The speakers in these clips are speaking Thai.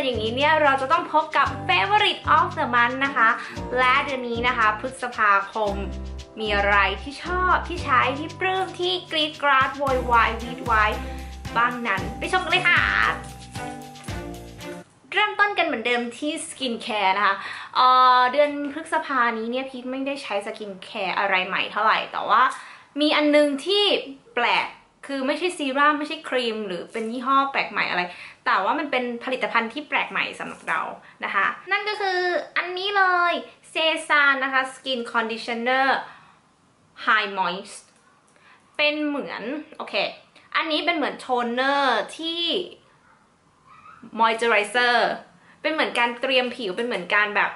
อนอย่างนี้เนี่ยเราจะต้องพบกับ Favorite of the Month นะคะ และเดือนนี้นะคะ พฤษภาคมมีอะไรที่ชอบที่ใช้ที่ปลื้มที่กรีดกราดโวยวายวีดวายบ้างนั้น ไปชมกันเลยค่ะ เริ่มต้นกันเหมือนเดิมที่สกินแคร์นะคะเออเดือนพฤษภานี้เนี่ยพีทไม่ได้ใช้สกินแคร์อะไรใหม่เท่าไหร่ แต่ว่ามีอันนึงที่แปลก คือไม่ใช่ซีรั่มไม่ใช่ครีม หรือเป็นยี่ห้อแปลกใหม่อะไร แต่ว่ามันเป็นผลิตภัณฑ์ที่แปลกใหม่สำหรับเรานะคะ นั่นก็คืออันนี้เลยเซซานนะคะ Skin Conditioner High Moist เป็นเหมือน โอเค อันนี้เป็นเหมือนโทนเนอร์ที่ moisturizer เป็นเหมือนการเตรียมผิวเป็นเหมือนการแบบ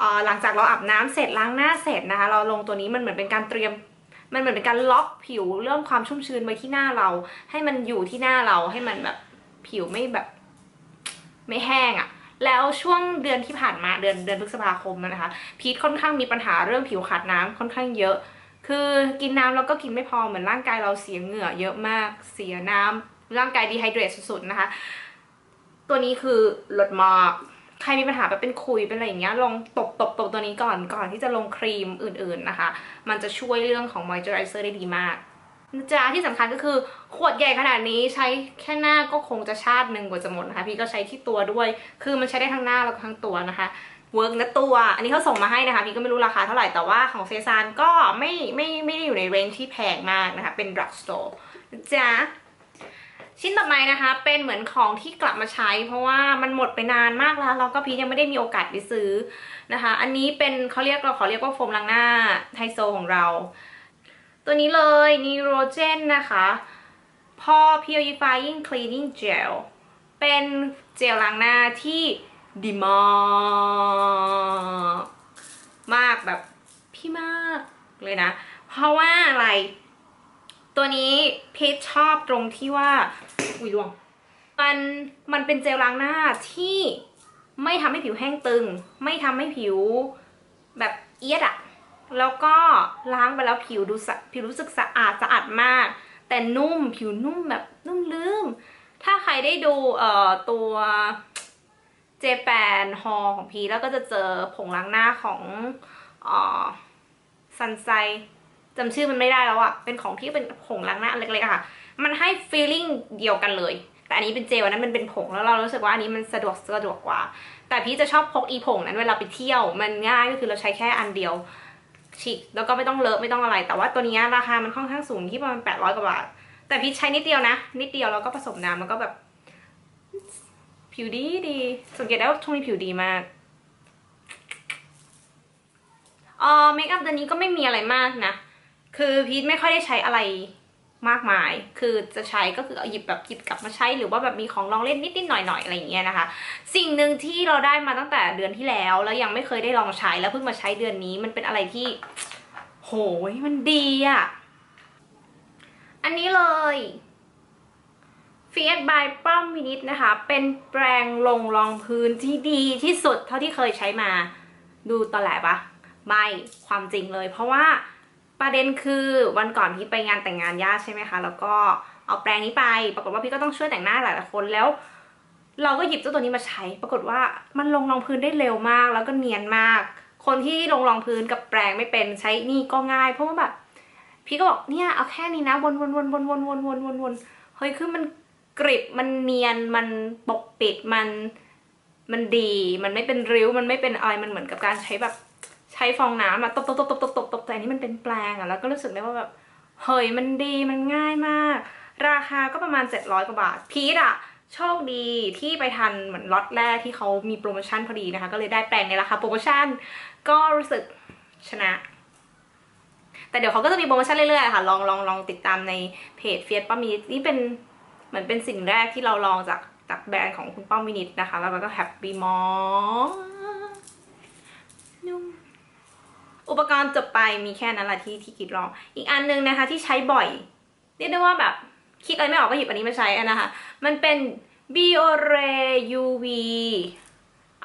อ่อหลังจากเราอาบน้ำเสร็จล้างหน้าเสร็จนะคะ เราลงตัวนี้มันเหมือนเป็นการเตรียม มันเหมือนเป็นการล็อกผิวเรื่องความชุ่มชื้นไว้ที่หน้าเรา ให้มันอยู่ที่หน้าเราให้มันแบบผิวไม่แบบ ไม่แห้งอะ่ะแล้วช่วงเดือนที่ผ่านมาเดือนเดือนพฤษภาคมนะคะ พีทค่อนข้างมีปัญหาเรื่องผิวขาดน้ำค่อนข้างเยอะ คือกินน้ำแล้วก็กินไม่พอเหมือนร่างกายเราเสียเหงื่อเยอะมากเสียน้ำร่างกายดีไฮเดรตสุดๆนะคะ ตัวนี้คือลดมาก รมีปัญหาแบบเป็นคุยเป็นอะไรอย่างเงี้ยลองตบตบตบตัวนี้ก่อนก่อนที่จะลงครีมอื่นๆนะคะ มันจะช่วยเรื่องของ moisturizer ได้ดีมากนะจ๊ะที่สำคัญก็คือขวดใหญ่ขนาดนี้ใช้แค่หน้าก็คงจะชาติหนึ่งกว่าจะหมดนะคะ พี่ก็ใช้ที่ตัวด้วย คือมันใช้ได้ทั้งหน้าแล้วก็ทั้งตัวนะคะเวิร์กนะตัว อันนี้เขาส่งมาให้นะคะ พี่ก็ไม่รู้ราคาเท่าไหร่แต่ว่าของเซซานก็ไม่ไม่ไม่ได้อยู่ในเรนจ์ที่แพงมากนะคะ เป็น drug store นะจ๊ะ ชิ้นต่อไปนะคะเป็นเหมือนของที่กลับมาใช้ เพราะว่ามันหมดไปนานมากแล้วแล้วก็พีทยังไม่ได้มีโอกาสไปซื้อนะคะ อันนี้เป็นเขาเรียกเราขอเรียกว่าโฟมล้างหน้าไฮโซของเรา ตัวนี้เลยนิโรเจนนะคะพอ purifying cleaning gel เป็นเจลล้างหน้าที่ดีมากมากแบบพี่มากเลยนะ เพราะว่าอะไร ตัวนี้เพชชอบตรงที่ว่า อุ้ยล่วง มัน มันเป็นเจลล้างหน้าที่ไม่ทำให้ผิวแห้งตึง ไม่ทำให้ผิวแบบเอียดอะแล้วก็ล้างไปแล้วผิวดูสผิวรู้สึกสะอาดสะอาดมาก แต่นุ่มผิวนุ่มแบบนุ่มลืม ถ้าใครได้ดูเอ่อตัวเจแปนฮอของพีแล้วก็จะเจอผงล้างหน้าของอ่อซันไซ จำชื่อมันไม่ได้แล้วอะเป็นของที่เป็นผงล้างหน้าเล็กๆอะค่ะ มันให้ฟีลลิ่งเดียวกันเลย แต่อันนี้เป็นเจลอันนั้นมันเป็นผงแล้วเรารู้สึกว่าอันนี้มันสะดวกสะดวกกว่า แต่พี่จะชอบพกอีผงนั้นเวลาไปเที่ยวมันง่ายก็คือเราใช้แค่อันเดียวฉีกแล้วก็ไม่ต้องเลอะไม่ต้องอะไร แต่ว่าตัวนี้ราคามันค่อนข้างสูงที่ประมาณแปดร้อยกว่าบาท แต่พี่ใช้นิดเดียวนะ นิดเดียวแล้วก็ผสมน้ำแล้วก็แบบ ผิวดีดี สังเกตได้ว่าช่วงนี้ผิวดีมากเออเมคอัพตัวนี้ก็ไม่มีอะไรมากนะ คือพีทไม่ค่อยได้ใช้อะไรมากมาย คือจะใช้ก็คือเอาหยิบแบบหยิบกลับมาใช้ หรือว่าแบบมีของลองเล่นนิดๆหน่อยๆอะไรอย่างเงี้ยนะคะ สิ่งหนึ่งที่เราได้มาตั้งแต่เดือนที่แล้ว แล้วยังไม่เคยได้ลองใช้แล้วเพิ่งมาใช้เดือนนี้มันเป็นอะไรที่ โหยมันดีอะ่ะอันนี้เลย f i a t by ป้อมวินิตนะคะ เป็นแปรงลงรองพื้นที่ดีที่สุดเท่าที่เคยใช้มา ดูตอแหลปะไม่ความจริงเลย เพราะว่า ประเด็นคือวันก่อนพี่ไปงานแต่งงานญาติใช่ไหมคะ แล้วก็เอาแปรงนี้ไป ปรากฏว่าพี่ก็ต้องช่วยแต่งหน้าหลายๆคนแล้ว เราก็หยิบเจ้าตัวนี้มาใช้ ปรากฏว่ามันลงรองพื้นได้เร็วมาก แล้วก็เนียนมาก คนที่ลงรองพื้นกับแปรงไม่เป็นใช้นี่ก็ง่ายเพราะว่าแบบพี่ก็บอกเนี่ยเอาแค่นี้นะวนวนวนวนวนวนวนวนวนเฮ้ยคือมันกริบมันเนียนมันปกปิดมัน มันดี มันไม่เป็นริ้วมันไม่เป็นอะไรมันเหมือนกับการใช้แบบ ช้ฟองน้ำอะตบตบตบตบตบตบตบแต่อันนี้มันเป็นแปลงอะแล้วก็รู้สึกได้ว่าแบบเฮ้ยมันดีมันง่ายมาก ราคาก็ประมาณ 700 กว่าบาท พีทอะโชคดีที่ไปทันเหมือนล็อตแรกที่เขามีโปรโมชั่นพอดีนะคะ ก็เลยได้แปลงในราคาโปรโมชั่น ก็รู้สึกชนะ แต่เดี๋ยวเขาก็จะมีโปรโมชั่นเรื่อยๆค่ะ ลองลองลองติดตามในเพจเฟียสป้อมมินินี่เป็นเหมือนเป็นสิ่งแรกที่เราลองจากจากแบรนด์ของคุณป้อมมินิตนะคะ แล้วเราก็แฮปปี้มอนุ่ม อุปกรณ์จบไปมีแค่นั้นแหละที่ที่คิดลอง อีกอันนึงนะคะที่ใช้บ่อยเรียกได้ว่าแบบคิดอะไรไม่ออกก็หยิบอันนี้มาใช้นะคะ มันเป็น Biore UV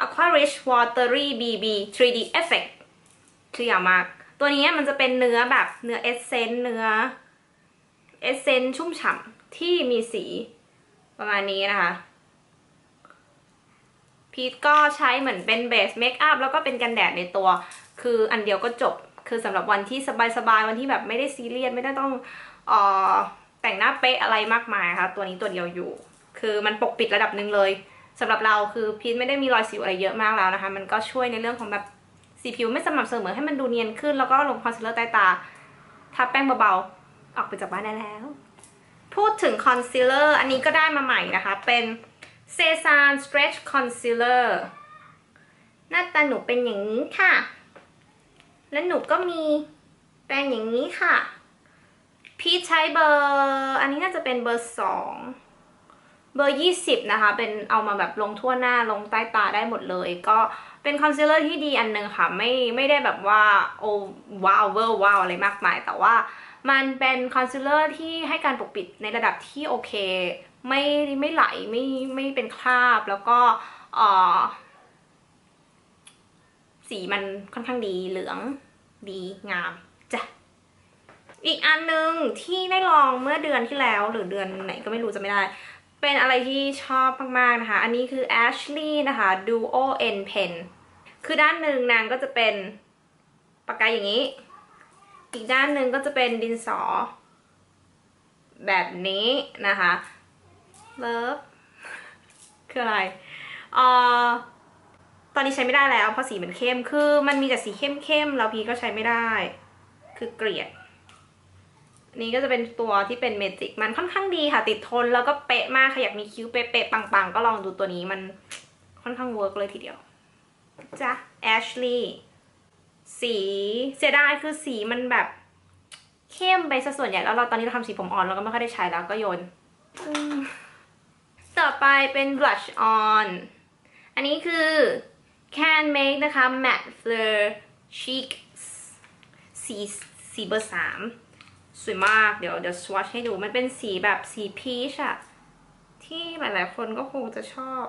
Aqua Rich Watery BB 3D Effect ชื่อยาวมาก ตัวนี้มันจะเป็นเนื้อแบบเนื้อเอสเซนต์เนื้อเอสเซนต์ชุ่มฉ่ำที่มีสีประมาณนี้นะคะ พีทก็ใช้เหมือนเป็นเบสเมคอัพแล้วก็เป็นกันแดดในตัว คืออันเดียวก็จบ คือสำหรับวันที่สบายๆ วันที่แบบไม่ได้ซีเรียสไม่ได้ต้องออแต่งหน้าเป๊ะอะไรมากมายค่ะ ตัวนี้ตัวเดียวอยู่ คือมันปกปิดระดับหนึ่งเลยสำหรับเราคือพีทไม่ได้มีรอยสิวอะไรเยอะมากแล้วนะคะ มันก็ช่วยในเรื่องของแบบสีผิวไม่สม่ำเสมอให้มันดูเนียนขึ้น แล้วก็ลงคอนซีลเลอร์ใต้ตาทาแป้งเบาๆ ออกไปจากบ้านได้แล้ว พูดถึงคอนซีลเลอร์อันนี้ก็ได้มาใหม่นะคะ เป็น c e s a n Stretch Concealer หน้าตาหนูเป็นอย่างนี้ค่ะ และหนูก็มีแปรงอย่างนี้ค่ะ พี่ใช้เบอร์ อันนี้น่าจะเป็นเบอร์สองเบอร์ 20 นะคะ เป็นเอามาแบบลงทั่วหน้าลงใต้ตาได้หมดเลย ก็เป็นคอนซีลเลอร์ที่ดีอันหนึงค่ะ ไม่ไม่ได้แบบว่าโอ้ว้าวเวอร์ว้าวอะไรมากมาย แต่ว่ามันเป็นคอนซีลเลอร์ที่ให้การปกปิดในระดับที่โอเค ไม่ไม่ไหลไม่ไม่เป็นคราบ แล้วก็เอ่อสีมันค่อนข้างดีเหลือง ดีงามจ้ะอีกอันหนึ่งที่ได้ลองเมื่อเดือนที่แล้วหรือเดือนไหนก็ไม่รู้จะไม่ได้ เป็นอะไรที่ชอบมากๆนะคะ อันนี้คือ Ashley นะคะ Duo N Pen คือด้านหนึ่งนางก็จะเป็นปากกาอย่างนี้ อีกด้านหนึ่งก็จะเป็นดินสอ แบบนี้นะคะเลิฟคืออะไรเอ่อ ตอนนี้ใช้ไม่ได้แล้วเพราะสีมันเข้มคือมันมีแต่สีเข้มๆแล้วพีก็ใช้ไม่ได้ คือเกลียดนี่ก็จะเป็นตัวที่เป็นเมจิกมันค่อนข้างดีค่ะ ติดทนแล้วก็เป๊ะมากค่ะอยากมีคิ้วเป๊ะๆปังๆ ก็ลองดูตัวนี้มันค่อนข้างเวิร์กเลยทีเดียวจ้ะแอชลีย์สีเสียดายคือสีมันแบบเข้มไปซะส่วนใหญ่แล้วเราตอนนี้เราทำสีผมอ่อนเราก็ไม่ค่อยได้ใช้แล้วก็โยนต่อไปเป็น blush on อันนี้คือ Can Make นะคะ Matte Fleur Chic สีสีเบอร์สามสวยมากเดี๋ยวเดี๋ยวสวอชให้ดูมันเป็นสีแบบสีพีชอะที่หลายๆคนก็คงจะชอบ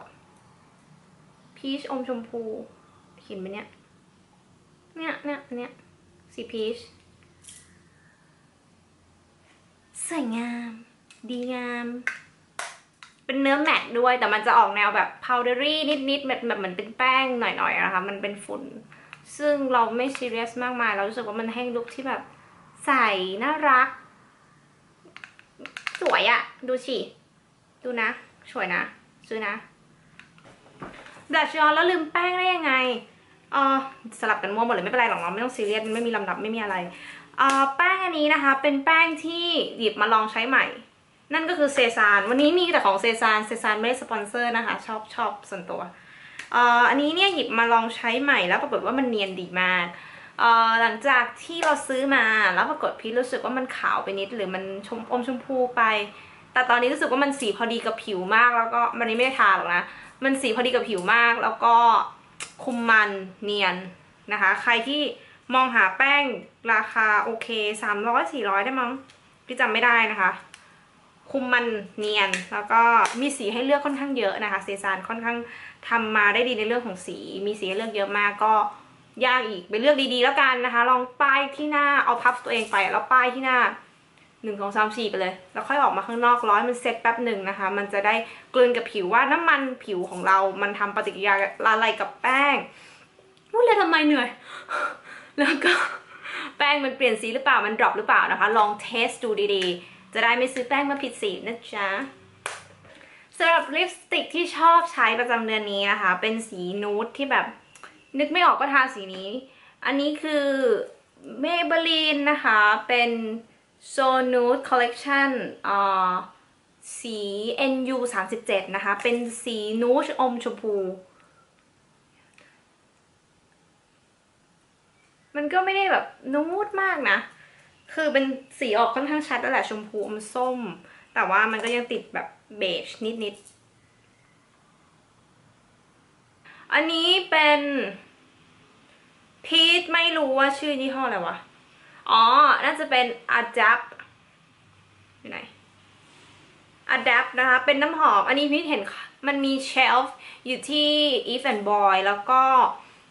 พีชอมชมพูเห็นไหมเนี่ย เนี่ยเนี่ยเนี่ยสีพีชสวยงาม ดีงาม เป็นเนื้อแมตด้วย แต่มันจะออกแนวแบบ powdery นิดๆแบบแบบเหมือนเป็นแป้งหน่อยๆนะคะ มันเป็นฝุ่น ซึ่งเราไม่ซีเรียสมากมาย เรารู้สึกว่ามันให้ลุคที่แบบใส่น่ารัก สวยอะดูสิดูนะสวยนะ ซื้อนะบลัชออนแล้วลืมแป้งได้ยังไงเออสลับกันมั่วหมดเลยไม่เป็นไรหรอกเนาะไม่ต้องซีเรียสไม่มีลำดับไม่มีอะไรเอ่อแป้งอันนี้นะคะ เป็นแป้งที่หยิบมาลองใช้ใหม่ นั่นก็คือเซซานวันนี้มีแต่ของเซซานเซซานไม่ได้สปอนเซอร์นะคะ ชอบชอบส่วนตัวอออันนี้เนี่ยหยิบมาลองใช้ใหม่แล้วปรากฏว่ามันเนียนดีมากหลังจากที่เราซื้อมาแล้วปรากฏพี่รู้สึกว่ามันขาวไปนิด หรือมันชมอมชมพูไป แต่ตอนนี้รู้สึกว่ามันสีพอดีกับผิวมาก แล้วก็วันนี้ไม่ได้ทาหรอกนะ มันสีพอดีกับผิวมาก แล้วก็คุมมันเนียนนะคะ ใครที่มองหาแป้งราคาโอเคสามร้อยสี่ร้อยได้มั้งพี่จำไม่ได้นะคะ คุมมันเนียน แล้วก็มีสีให้เลือกค่อนข้างเยอะนะคะ เซซานค่อนข้างทำมาได้ดีในเรื่องของสี มีสีให้เลือกเยอะมากก็ยากอีกไปเลือกดีๆแล้วกันนะคะ ลองป้ายที่หน้าเอาพับตัวเองไปแล้วป้ายที่หน้าหนึ่งสองสามสี่ไปเลย แล้วค่อยออกมาข้างนอกร้อยมันเซ็ตแป๊บหนึ่งนะคะ มันจะได้กลืนกับผิวว่าน้ำมันผิวของเรา มันทำปฏิกิริยาอะไรกับแป้งพูดเลยทำไมเหนื่อย แล้วก็แป้งมันเปลี่ยนสีหรือเปล่ามันดรอปหรือเปล่านะคะ ลองเทสดูดีๆ จะได้ไม่ซื้อแป้งมาผิดสีนะจ๊ะสำหรับลิปสติกที่ชอบใช้ประจำเดือนนี้นะคะ เป็นสีนูดที่แบบ นึกไม่ออกก็ทาสีนี้ อันนี้คือ Maybelline นะคะ เป็น So Nude Collection อ่าสี NU 37นะคะ เป็นสีนูดอมชมพู มันก็ไม่ได้แบบนูดมากนะ คือเป็นสีออกค่อนข้างชัดแล้วแหละชมพูอมส้ม แต่ว่ามันก็ยังติดแบบเบจนิดๆ อันนี้เป็นพีทไม่รู้ว่าชื่อยี่ห้ออะไรวะ อ๋อ น่าจะเป็น Adapt อยู่ไหน Adapt นะคะ เป็นน้ำหอม อันนี้พีทเห็นมันมีเชลฟ์อยู่ที่ Eve and Boy แล้วก็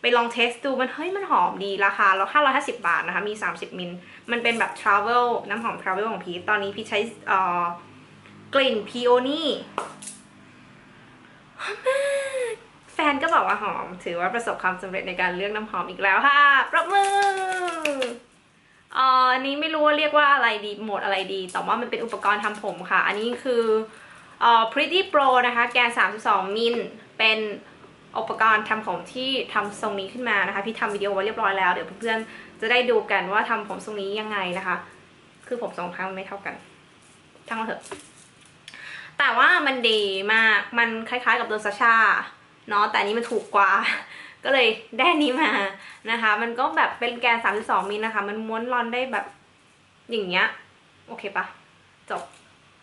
ไปลองเทสดูมันเฮ้ยมันหอมดีราคาเรา550 บาทนะคะ มี 30 มิล มันเป็นแบบ Travel น้ำหอม Travel ของพีทตอนนี้พีทใช้เอ่อกลิ่น Peony หอมมากแฟนก็บอกว่าหอม ถือว่าประสบความสำเร็จในการเลือกน้ำหอมอีกแล้วค่ะปรบมืออ่าอันนี้ไม่รู้ว่าเรียกว่าอะไรดีโหมดอะไรดี แต่ว่ามันเป็นอุปกรณ์ทำผมค่ะ อันนี้คืออ่า Pretty Pro นะคะ แกน 32 มิล เป็น อุปกรณ์ทำผมที่ทำทรงนี้ขึ้นมานะคะ พี่ทำวิดีโอไว้เรียบร้อยแล้ว เดี๋ยวเพื่อนๆจะได้ดูกันว่าทำผมทรงนี้ยังไงนะคะ คือผมสองครั้งไม่เท่ากันช่างมันเถอะ แต่ว่ามันดีมาก มันคล้ายๆกับตัวซาชาเนาะ แต่อันนี้มันถูกกว่า ก็เลยได้นนี้มานะคะ มันก็แบบเป็นแกน 32มิลนะคะ มันม้วนรอนได้แบบอย่างเงี้ย โอเคปะจบ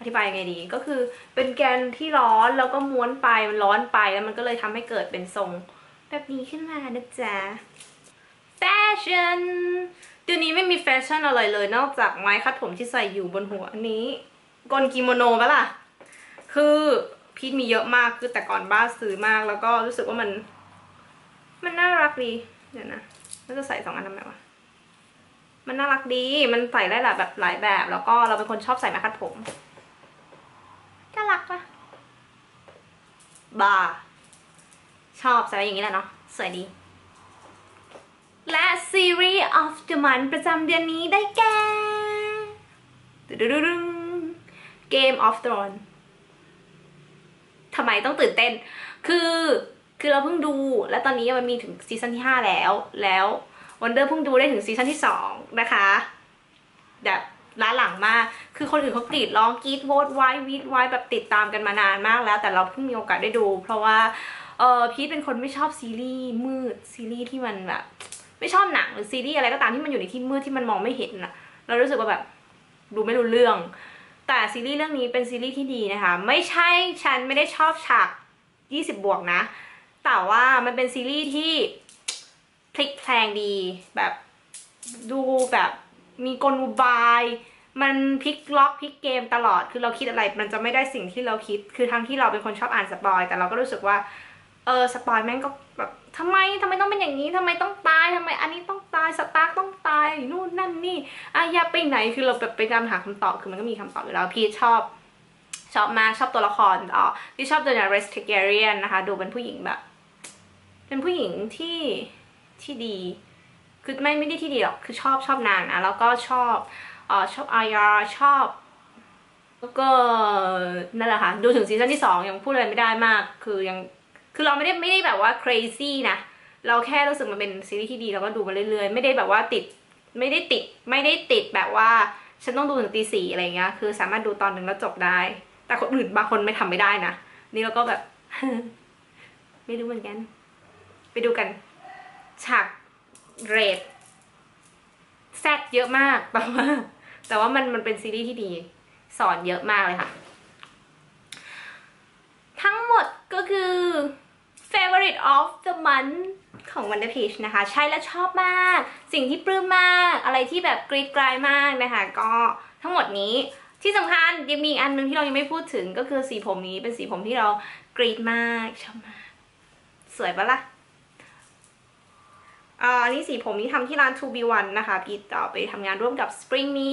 อธิบายยังไงดี ก็คือเป็นแกนที่ร้อนแล้วก็ม้วนไปมันร้อนไปแล้วมันก็เลยทำให้เกิดเป็นทรงแบบนี้ขึ้นมานะจ๊ะแฟชั่นเดี๋ยวนี้ไม่มีแฟชั่นอะไรเลยนอกจากไม้คัดผมที่ใส่อยู่บนหัวอันนี้กลกิโมโนปะล่ะ คือพีทมีเยอะมากคือแต่ก่อนบ้าซื้อมากแล้วก็รู้สึกว่ามัน มันน่ารักดี เดี๋ยวนะแล้วจะใส่สองอันทำไมวะมันน่ารักดี มันใส่ได้หลายแบบหลายแบบ แล้วก็เราเป็นคนชอบใส่ไม้คัดผม น่ารักปะบ้าชอบใส่ไว้อย่างนี้แหละเนาะสวยดี และซีรีส์ of the month ประจำเดือนนี้ได้แก่ดึง Game of Thrones ทำไมต้องตื่นเต้น คือคือเราเพิ่งดู และตอนนี้มันมีถึงซีซั่นที่ 5 แล้ว แล้ววันเดอร์เพิ่งดูได้ถึงซีซั่นที่ 2 นะคะแบบ ล้าหลังมาก คือคนอื่นเขากรีดร้องกรีดโวดไว้วีดไว้แบบติดตามกันมานานมากแล้ว แต่เราเพิ่งมีโอกาสได้ดู เพราะว่าเออพีทเป็นคนไม่ชอบซีรีส์มืดซีรีส์ที่มันแบบไม่ชอบหนังหรือซีรีส์อะไรก็ตามที่มันอยู่ในที่มืดที่มันมองไม่เห็นอะเรารู้สึกว่าแบบดูไม่รู้เรื่อง แต่ซีรีส์เรื่องนี้เป็นซีรีส์ที่ดีนะคะ ไม่ใช่ฉันไม่ได้ชอบฉาก 20 บวกนะ แต่ว่ามันเป็นซีรีส์ที่พลิกแพลงดีแบบดูแบบ มีกลอุบาย มันพลิกล็อกพลิกเกมตลอด คือเราคิดอะไรมันจะไม่ได้สิ่งที่เราคิด คือทั้งที่เราเป็นคนชอบอ่านสปอย แต่เราก็รู้สึกว่า เออสปอยแม่งก็แบบทำไมทำไมต้องเป็นอย่างนี้ทำไมต้องตายทำไมอันนี้ต้องตายสตาร์กต้องตายนู่นนั่นนี่อายาไปไหนคือเราแบบไปตามหาคำตอบคือมันก็มีคำตอบอยู่แล้วพี่ชอบชอบมากชอบตัวละครอ๋อที่ชอบตัวนี่ยเรสเทเกเรียนนะคะ ดูเป็นผู้หญิงแบบ เป็นผู้หญิงที่ที่ดี คือไม่ไม่ได้ที่ดีหรอกคือชอบชอบนางนะ แล้วก็ชอบเอ่อชอบอายาชอบ แล้วก็นั่นแหละค่ะดูถึงซีซั่นที่สองยังพูดอะไรไม่ได้มาก คือยังคือเราไม่ได้ไม่ได้แบบว่า crazy นะเราแค่รู้สึกมันเป็นซีรีส์ที่ดีเราก็ดูมาเรื่อยๆ ไม่ได้แบบว่าติดไม่ได้ติดไม่ได้ติดแบบว่า ฉันต้องดูถึงตีสี่อะไรเงี้ยคือสามารถดูตอนหนึ่งแล้วจบได้ แต่คนอื่นบางคนไม่ทำไม่ได้นะนี่เราก็แบบ ไม่รู้เหมือนกัน ไปดูกัน ฉาก เรดแซดเยอะมากแต่ว่าแต่ว่ามันมันเป็นซีรีส์ที่ดี สอนเยอะมากเลยค่ะ ทั้งหมดก็คือ favorite of the month ของ Wonder Peach นะคะ ใช้แล้วชอบมาก สิ่งที่ปลื้มมาก อะไรที่แบบกรีดกรายมากนะคะ ก็ทั้งหมดนี้ที่สำคัญยังมีอีกอันหนึงที่เรายังไม่พูดถึงก็คือสีผมนี้เป็นสีผมที่เรากรีดมากชอบมาก สวยปะล่ะอ่า อันนี้สีผมนี้ทำที่ร้าน 2 b 1นะคะพี่ต่อไปทำงานร่วมกับ Spring Me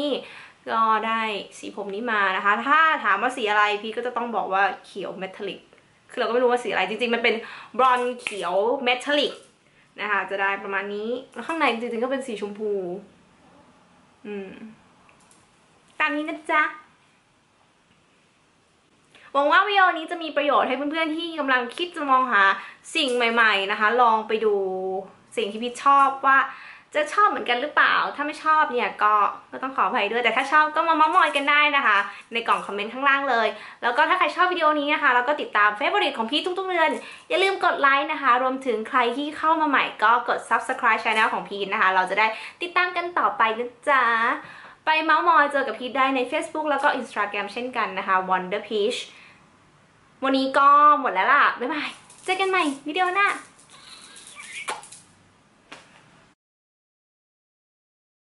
ก็ได้สีผมนี้มานะคะ ถ้าถามว่าสีอะไรพี่ก็จะต้องบอกว่าเขียวเมทัลลิก คือเราก็ไม่รู้ว่าสีอะไร จริงๆ มันเป็นบรอนซ์เขียวเมทัลลิกนะคะ จะได้ประมาณนี้แล้วข้างในจริงๆ ก็เป็นสีชมพู อืม ตามนี้นะจ๊ะหวังว่าวิดีโอนี้จะมีประโยชน์ให้เพื่อนๆ ที่กำลังคิดจะมองหาสิ่งใหม่ ๆ นะคะ ลองไปดู สิ่งที่พี่ชอบว่าจะชอบเหมือนกันหรือเปล่า ถ้าไม่ชอบเนี่ยก็ก็ต้องขออภัยด้วย แต่ถ้าชอบก็มาเมามอยกันได้นะคะ ในกล่องคอมเมนต์ข้างล่างเลย แล้วก็ถ้าใครชอบวิดีโอนี้นะคะ แล้วก็ติดตามเฟ v o r i t e ของพี่ทุกๆเดือน อย่าลืมกดไลค์นะคะ รวมถึงใครที่เข้ามาใหม่ก็กด subscribe channel ของพีนะคะ เราจะได้ติดตามกันต่อไปนะจ๊ะ ไปเม้ามอยเจอกับพีได้ใน Facebook แล้วก็ Instagram เช่นกันนะคะ Wonder Peach วันนี้ก็หมดแล้วล่ะ บ๊ายบาย เจอกันใหม่วิดีโอหน้า